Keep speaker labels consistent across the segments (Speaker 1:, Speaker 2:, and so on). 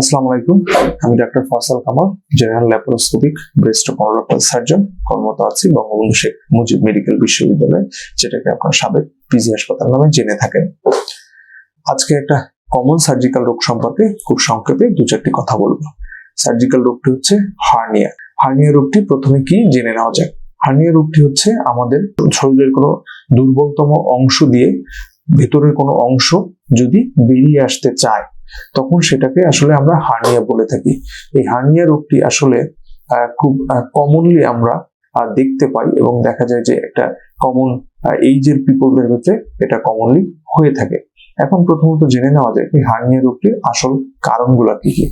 Speaker 1: আসসালামু আলাইকুম। আমি doctor Faisal Kamal general laparoscopic breast colorectal surgeon কর্মরত আছি বঙ্গবন্ধু শেখ মুজিব মেডিকেল বিশ্ববিদ্যালয়, যেটাকে আপনার সাবেক পিজি হাসপাতাল নামে জেনে থাকেন। আজকে একটা কমন সার্জিক্যাল রোগ সম্পর্কে খুব সংক্ষেপে দু চারটি কথা বলব। সার্জিক্যাল রোগটি হচ্ছে হার্নিয়া হার্নিয়া রোগটি প্রথমে কি জেনে নেওয়া যাক? হার্নিয়া রোগটি হচ্ছে আমাদের শরীরের কোনো দুর্বলতম অংশ দিয়ে ভেতরের কোনো অংশ যদি বেরিয়ে আসতে চায় তখন সেটাকে আসলে আমরা হার্নিয়া বলে থাকি। এই হার্নিয়া রোগটি আসলে খুব কমনলি আমরা দেখতে পাই এবং দেখা যায় যে একটা কমন এইজের পিপলদের ক্ষেত্রে এটা কমনলি হয়ে থাকে। এখন প্রথমত জেনে নেওয়া যায় এই হার্নিয়া রোগটির আসল কারণগুলো কি কি।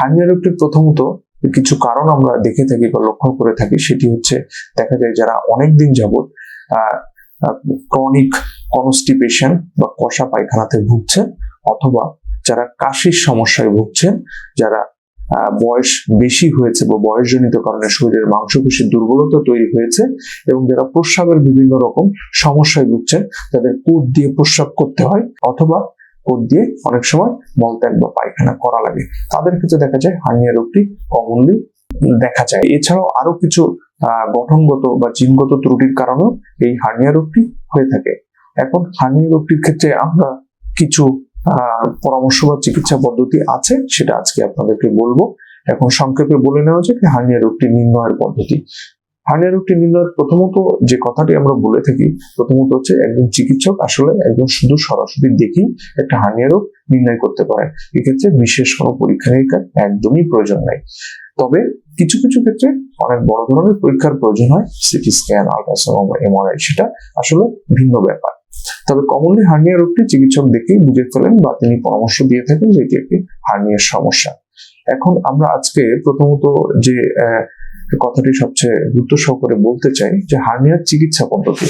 Speaker 1: হার্নিয়া রোগটির প্রথমত কিছু কারণ আমরা দেখে থাকি বা লক্ষ্য করে থাকি, সেটি হচ্ছে দেখা যায় যারা অনেক দিন যাবত ক্রনিক কনস্টিপেশন বা কষা পায়খানাতে ভুগছে অথবা যারা কাশির সমস্যায় ভুগছেন, যারা বয়স বেশি হয়েছে বা বয়সজনিত কারণে শরীরের মাংসপেশির দুর্বলতা তৈরি হয়েছে এবং যারা প্রস্রাবের বিভিন্ন রকম সমস্যায় ভুগছেন, তাদের কোদ দিয়ে প্রস্রাব করতে হয় অথবা কোদ দিয়ে অনেক সময় মলত্যাগ বা পায়খানা করা লাগে। তাদের ক্ষেত্রে দেখা যায় হার্নিয়া রোগটি কমনলি দেখা যায়। এছাড়াও আরও কিছু গঠনগত বা জিনগত ত্রুটির কারণেও এই হার্নিয়া রোগটি হয়ে থাকে। এখন হার্নিয়া রোগটির ক্ষেত্রে আমরা কিছু পরামর্শ বা চিকিৎসা পদ্ধতি আছে, সেটা আজকে আপনাদেরকে বলব। এখন সংক্ষেপে বলে নেওয়া যাক হার্নিয়া রোগটি নির্ণয়ের পদ্ধতি। হার্নিয়া রোগটি নির্ণয়ের প্রথমত যে কথাটি আমরা বলে থাকি, প্রথমত হচ্ছে একজন চিকিৎসক আসলে একজন শুধু সরাসরি দেখেই একটা হার্নিয়া রোগ নির্ণয় করতে পারে এক্ষেত্রে বিশেষ কোনো পরীক্ষা নিরীক্ষা একদমই প্রয়োজন নাই। তবে কিছু কিছু ক্ষেত্রে অনেক বড় ধরনের পরীক্ষার প্রয়োজন হয়, সিটি স্ক্যান, আলট্রাসাউন্ড বা এমআরআই, সেটা আসলে ভিন্ন ব্যাপার। তবে কমনলি হার্নিয়া রোগটি চিকিৎসক দেখেই বুঝে ফেলেন বা তিনি পরামর্শ দিয়ে থাকেন যে এটি একটি হার্নিয়ার সমস্যা। এখন আমরা আজকে প্রথমত যে কথাটি সবচেয়ে গুরুত্ব সহকারে বলতে চাই যে হার্নিয়ার চিকিৎসা পদ্ধতি।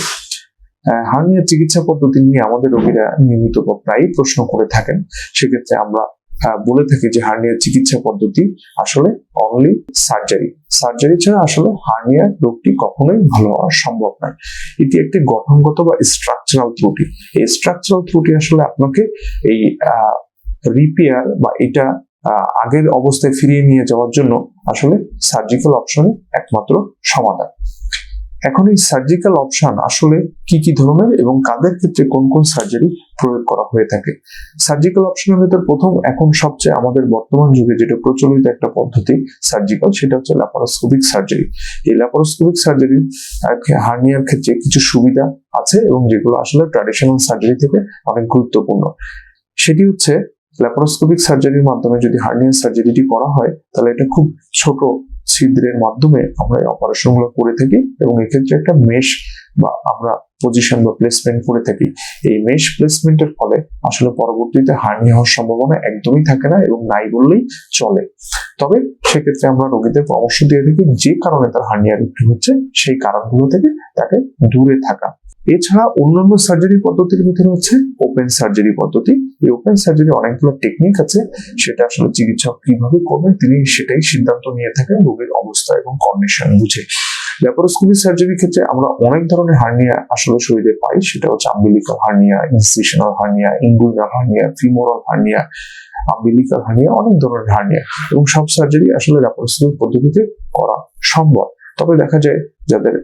Speaker 1: হার্নিয়ার চিকিৎসা পদ্ধতি নিয়ে আমাদের রোগীরা নিয়মিত বা প্রায়ই প্রশ্ন করে থাকেন। সেক্ষেত্রে আমরা বলে থাকি যে হার্নিয়ার চিকিৎসা পদ্ধতি আসলে অনলি সার্জারি সার্জারি ছাড়া আসলে হার্নিয়া রোগটি কখনোই ভালো হওয়া সম্ভব নয়। এটি একটি গঠনগত বা স্ট্রাকচারাল ত্রুটি। এই স্ট্রাকচারাল ত্রুটি আসলে আপনাকে এই রিপেয়ার বা এটা আগের অবস্থায় ফিরিয়ে নিয়ে যাওয়ার জন্য আসলে সার্জিক্যাল অপশনই একমাত্র সমাধান। এখন এই সার্জিক্যাল অপশন আসলে কি কি ধরনের এবং কাদের ক্ষেত্রে কোন কোন সার্জারি প্রয়োগ করা হয়ে থাকে? সার্জিক্যাল অপশনের ভেতর প্রথম, এখন সবচেয়ে আমাদের বর্তমান যুগে যেটা প্রচলিত একটা পদ্ধতি সার্জিক্যাল সেটা হচ্ছে ল্যাপারোস্কোপিক সার্জারি এই ল্যাপারোস্কোপিক সার্জারি হার্নিয়ার ক্ষেত্রে কিছু সুবিধা আছে এবং যেগুলো আসলে ট্র্যাডিশনাল সার্জারি থেকে অনেক গুরুত্বপূর্ণ। সেটি হচ্ছে ল্যাপারোস্কোপিক সার্জারির মাধ্যমে যদি হার্নিয়ার সার্জারিটি করা হয়, তাহলে এটা খুব ছোট ছিদ্রের মাধ্যমে আমরা এই অপারেশনগুলো করে থাকি এবং এক্ষেত্রে একটা মেশ বা আমরা পজিশন বা প্লেসমেন্ট করে থাকি। এই মেশ প্লেসমেন্টের ফলে আসলে পরবর্তীতে হার্নিয়া হওয়ার সম্ভাবনা একদমই থাকে না এবং নাই বললেই চলে। তবে সেক্ষেত্রে আমরা রোগীদের পরামর্শ দিয়ে থাকি যে কারণে তার হার্নিয়া রোগটি হচ্ছে, সেই কারণগুলো থেকে তাকে দূরে থাকা। এছাড়া অন্যান্য সার্জারি পদ্ধতির ভিতরে হচ্ছে ওপেন সার্জারি পদ্ধতি। এই ওপেন সার্জারি অনেকগুলো টেকনিক আছে, সেটা আসলে চিকিৎসক কীভাবে করবেন তিনি সেটাই সিদ্ধান্ত নিয়ে থাকেন রোগীর অবস্থা এবং কন্ডিশন বুঝে। ল্যাপারোস্কোপি সার্জারির ক্ষেত্রে আমরা অনেক ধরনের হার্নিয়া আসলে শরীরে পাই, সেটা হচ্ছে umbilical hernia incisional hernia inguinal hernia femoral hernia umbilical hernia অনেক ধরনের হার্নিয়া এবং সব সার্জারি আসলে ল্যাপারোস্কোপি পদ্ধতিতে করা সম্ভব। তবে দেখা যায় যাদের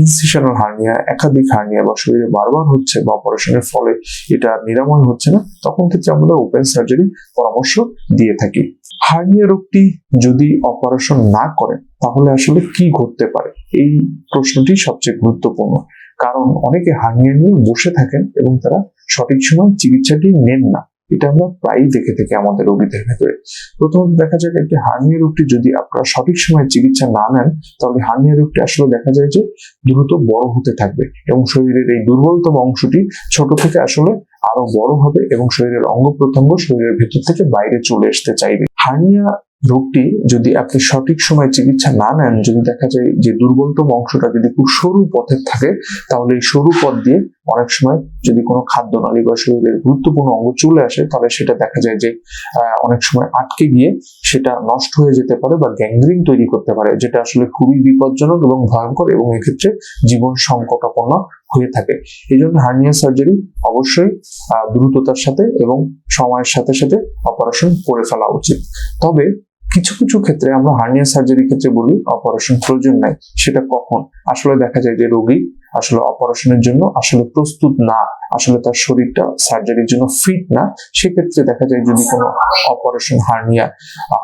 Speaker 1: ইনসিশনাল হার্নিয়া একাধিক হার্নিয়া বা শরীরে বারবার হচ্ছে বা অপারেশনের ফলে এটা নিরাময় হচ্ছে না, তখন ক্ষেত্রে আমরা ওপেন সার্জারি পরামর্শ দিয়ে থাকি। হার্নিয়া রোগটি যদি অপারেশন না করেন, তাহলে আসলে কি ঘটতে পারে? এই প্রশ্নটি সবচেয়ে গুরুত্বপূর্ণ। কারণ অনেকে হার্নিয়া নিয়ে বসে থাকেন এবং তারা সঠিক সময় চিকিৎসাটি নেন না। এটা আমরা প্রায়ই দেখে থাকি আমাদের রোগীদের ভেতরে। প্রথমত দেখা যায় একটি হার্নিয়া রোগটি যদি আপনারা সঠিক সময় চিকিৎসা না নেন, তাহলে হার্নিয়া রোগটি আসলে দেখা যায় যে দ্রুত বড় হতে থাকবে এবং শরীরের এই দুর্বলতম অংশটি ছোট থেকে আসলে আরও বড় হবে এবং শরীরের অঙ্গ প্রত্যঙ্গ শরীরের ভেতর থেকে বাইরে চলে আসতে চাইবে। হার্নিয়া রোগটি যদি আপনি সঠিক সময় চিকিৎসা না নেন, যদি দেখা যায় যে দুর্বলতম অংশটা যদি খুব সরু পথের থাকে, তাহলে এই সরু পথ দিয়ে অনেক সময় যদি কোনো খাদ্য নালী বা শরীরের গুরুত্বপূর্ণ অঙ্গ চলে আসে, তাহলে সেটা দেখা যায় যে অনেক সময় আটকে গিয়ে সেটা নষ্ট হয়ে যেতে পারে বা গ্যাংগ্রিন তৈরি করতে পারে, যেটা আসলে খুবই বিপজ্জনক এবং ভয়ঙ্কর এবং এক্ষেত্রে জীবন সংকটাপন্ন হয়ে থাকে। এই জন্য হার্নিয়া সার্জারি অবশ্যই দ্রুততার সাথে এবং সময়ের সাথে সাথে অপারেশন করে ফেলা উচিত। তবে কিছু কিছু ক্ষেত্রে আমরা হার্নিয়া সার্জারির ক্ষেত্রে বলি অপারেশন প্রয়োজন নাই। সেটা কখন? আসলে দেখা যায় যে রোগী আসলে অপারেশনের জন্য আসলে প্রস্তুত না। আসলে তার শরীরটা সার্জারির জন্য ফিট না। সেক্ষেত্রে দেখা যায় যদি কোনো অপারেশন হার্নিয়া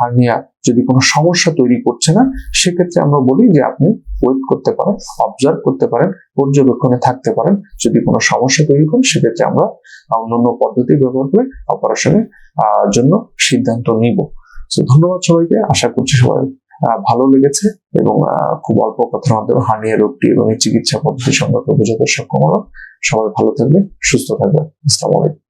Speaker 1: হার্নিয়া যদি কোনো সমস্যা তৈরি করছে না, সেক্ষেত্রে আমরা বলি যে আপনি ওয়েট করতে পারেন অবজার্ভ করতে পারেন, পর্যবেক্ষণে থাকতে পারেন। যদি কোনো সমস্যা তৈরি করেন সেক্ষেত্রে আমরা অন্যান্য পদ্ধতি ব্যবহার করে অপারেশনের জন্য সিদ্ধান্ত নিব। ধন্যবাদ সবাইকে। আশা করছি সবাই ভালো লেগেছে এবং খুব অল্প কথার মাধ্যমে হার্নিয়া রোগটি এবং এই চিকিৎসা পদ্ধতি সম্পর্কে বোঝাতে সক্ষম হলো সবাই ভালো থাকবে সুস্থ থাকবে আসসালামু আলাইকুম।